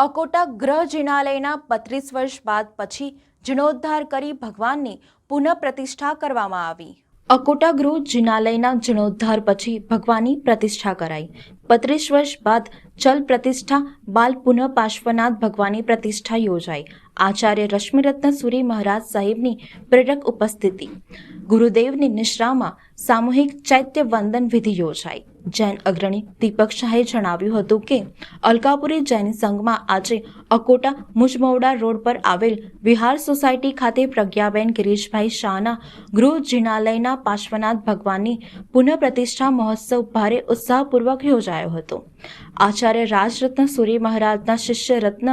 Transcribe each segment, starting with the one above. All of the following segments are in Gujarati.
અકોટા ગ્રહ જિનાલયના બત્રીસ વર્ષ બાદ પછી જીર્ણોદ્ધાર કરી ભગવાનની પુનઃ પ્રતિષ્ઠા કરવામાં આવી. અકોટા ગૃહ જિનાલયના જીર્ણોદ્ધાર પછી ભગવાનની પ્રતિષ્ઠા કરાઈ. બત્રીસ વર્ષ બાદ ચલ પ્રતિષ્ઠા બાલ પુનઃ પાર્શ્વનાથ ભગવાનની પ્રતિષ્ઠા યોજાઈ. આચાર્ય રશ્મિરત્ન સુરી મહારાજ સાહેબની પ્રેરક ઉપસ્થિતિ. ગુરુદેવની નિશ્રામાં સામૂહિક ચૈત્ય વંદન વિધિ યોજાઈ. જૈન અગ્રણી દીપક શાહે જણાવ્યું હતું કે, અલકાપુરી જૈન સંઘમાં આજે અકોટા મુજમવડા રોડ પર આવેલ વિહાર સોસાયટી ખાતે પ્રજ્ઞાબેન ગિરીશભાઈ શાહના ગૃહ જિનાલયના પાર્શ્વનાથ ભગવાનની પુનઃ પ્રતિષ્ઠા મહોત્સવ ભારે ઉત્સાહપૂર્વક યોજાયો. હતો. આચાર્ય રાજરત્ન સૂરી મહારાજના શિષ્ય રત્ન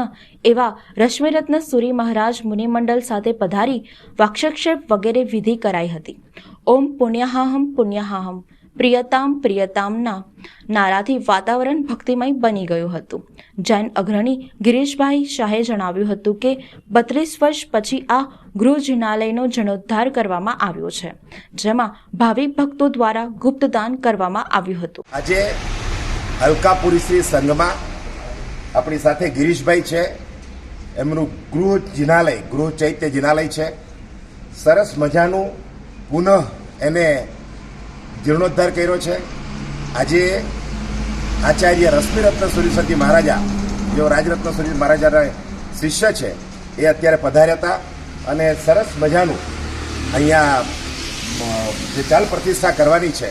એવા રશ્મિરત્ન સૂરી મહારાજ મુનિમંડળ સાથે પધારી વાક્ષક્ષેપ વગેરે વિધિ કરાઈ હતી. ઓમ પુણ્યહાહમ પુણ્યહાહમ પ્રિયતામ પ્રિયતામના. નારાથી વાતાવરણ ભક્તિમય બની ગયું હતું. જૈન અગ્રણી ગિરીશભાઈ શાહે જણાવ્યું હતું કે, બત્રીસ વર્ષ પછી આ ગૃહ જિનાલયનો જીર્ણોદ્ધાર કરવામાં આવ્યો છે, જેમાં ભાવિક ભક્તો દ્વારા ગુપ્તદાન કરવામાં આવ્યું હતું. આજે અલકાપુરી શ્રી સંઘમાં આપણી સાથે ગિરીશભાઈ છે. એમનું ગૃહ જિનાલય, ગૃહ ચૈત્ય જિનાલય છે. સરસ મજાનું પુનઃ એને જીર્ણોદ્ધાર કર્યો છે. આજે આચાર્ય રશ્મિરત્ન સુરીસતી મહારાજા, જેઓ રાજરત્ન સુરી મહારાજાના શિષ્ય છે, એ અત્યારે પધાર્યા હતા. અને સરસ મજાનું અહીંયા જે ચાલ પ્રતિષ્ઠા કરવાની છે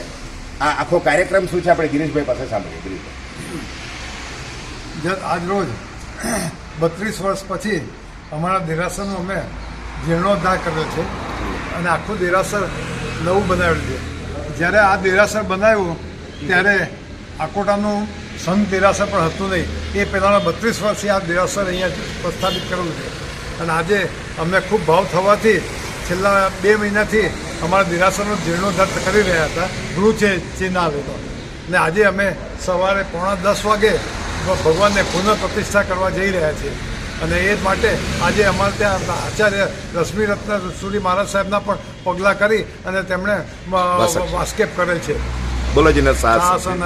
આ આખો કાર્યક્રમ શું છે આપણે ગિરીશભાઈ પાસે સાંભળીએ ગિરીશભાઈ આજરોજ બત્રીસ વર્ષ પછી અમારા દેરાસરનો અમે જીર્ણોદ્ધાર કર્યો છે અને આખું દેરાસર નવું બનાવેલું છે. જ્યારે આ દેરાસર બનાવ્યું, ત્યારે આકોટાનું સંત દેરાસર પણ હતું નહીં. એ પહેલાંના બત્રીસ વર્ષથી આ દેરાસર અહીંયા પ્રસ્થાપિત કરેલું છે. અને આજે અમને ખૂબ ભાવ થવાથી છેલ્લા બે મહિનાથી અમારા દિરાસરનો જીર્ણોદ્ધાર કરી રહ્યા હતા. ગૃહ છે ચિનાલેનો ને આજે અમે સવારે પોણા દસ વાગે ભગવાનને પુનઃ પ્રતિષ્ઠા કરવા જઈ રહ્યા છીએ. અને એ માટે આજે અમારે ત્યાં આચાર્ય રશ્મિરત્ન સુરી મહારાજ સાહેબના પણ પગલાં કરી અને તેમણે વાસ્કેપ કરે છે. બોલો જીને સાહસ શાસન